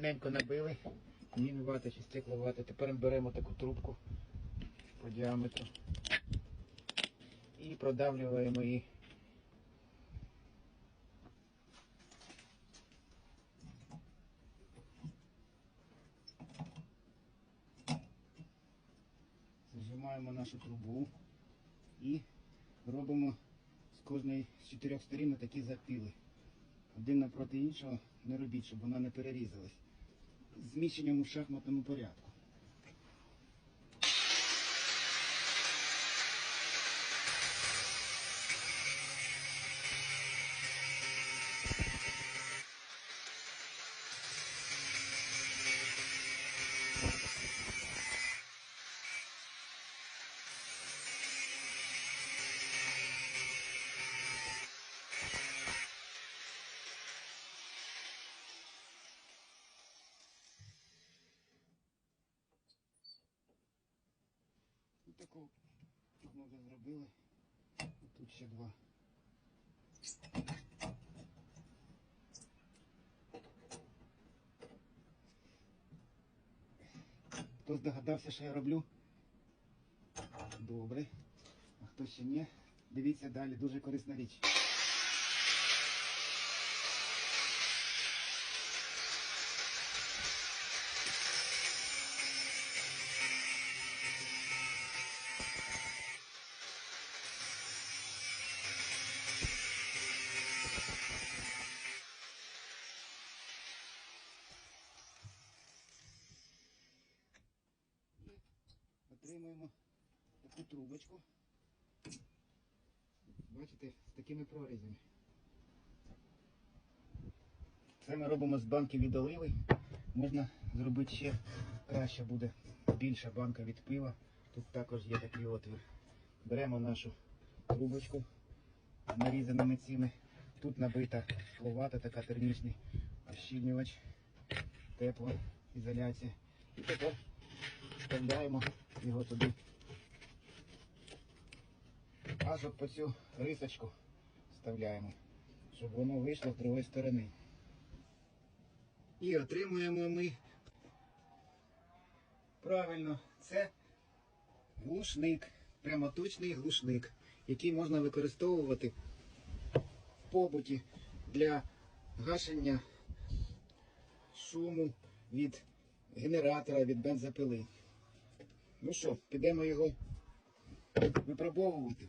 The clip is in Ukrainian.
рівненько набили. Мінувати чи стекловати. Тепер беремо таку трубку по діаметру і продавлюємо її. Зажимаємо нашу трубу і робимо з кожної з чотирьох сторін такі запіли. Один напроти іншого не робіть, щоб вона не перерізалась. Зміщенням у шахматному порядку. Ось таку одну вже зробили. Тут ще два. Хто здогадався, що я роблю? Добре. А хто ще ні? Дивіться далі, дуже корисна річ. Отримуємо таку трубочку. Бачите, з такими прорізями. Це ми робимо з банки від оливи. Можна зробити ще краще буде більша банка від пива. Тут також є такий отвір. Беремо нашу трубочку нарізаними цими. Тут набита ловата, така термічний ощільнювач, тепла ізоляція. І тепер вставляємо його туди. Аж по цю рисочку вставляємо, щоб воно вийшло з другої сторони. І отримуємо ми правильно, це глушник, прямоточний глушник, який можна використовувати в побуті для гашення шуму від генератора, від бензопили. Ну що, підемо його випробовувати.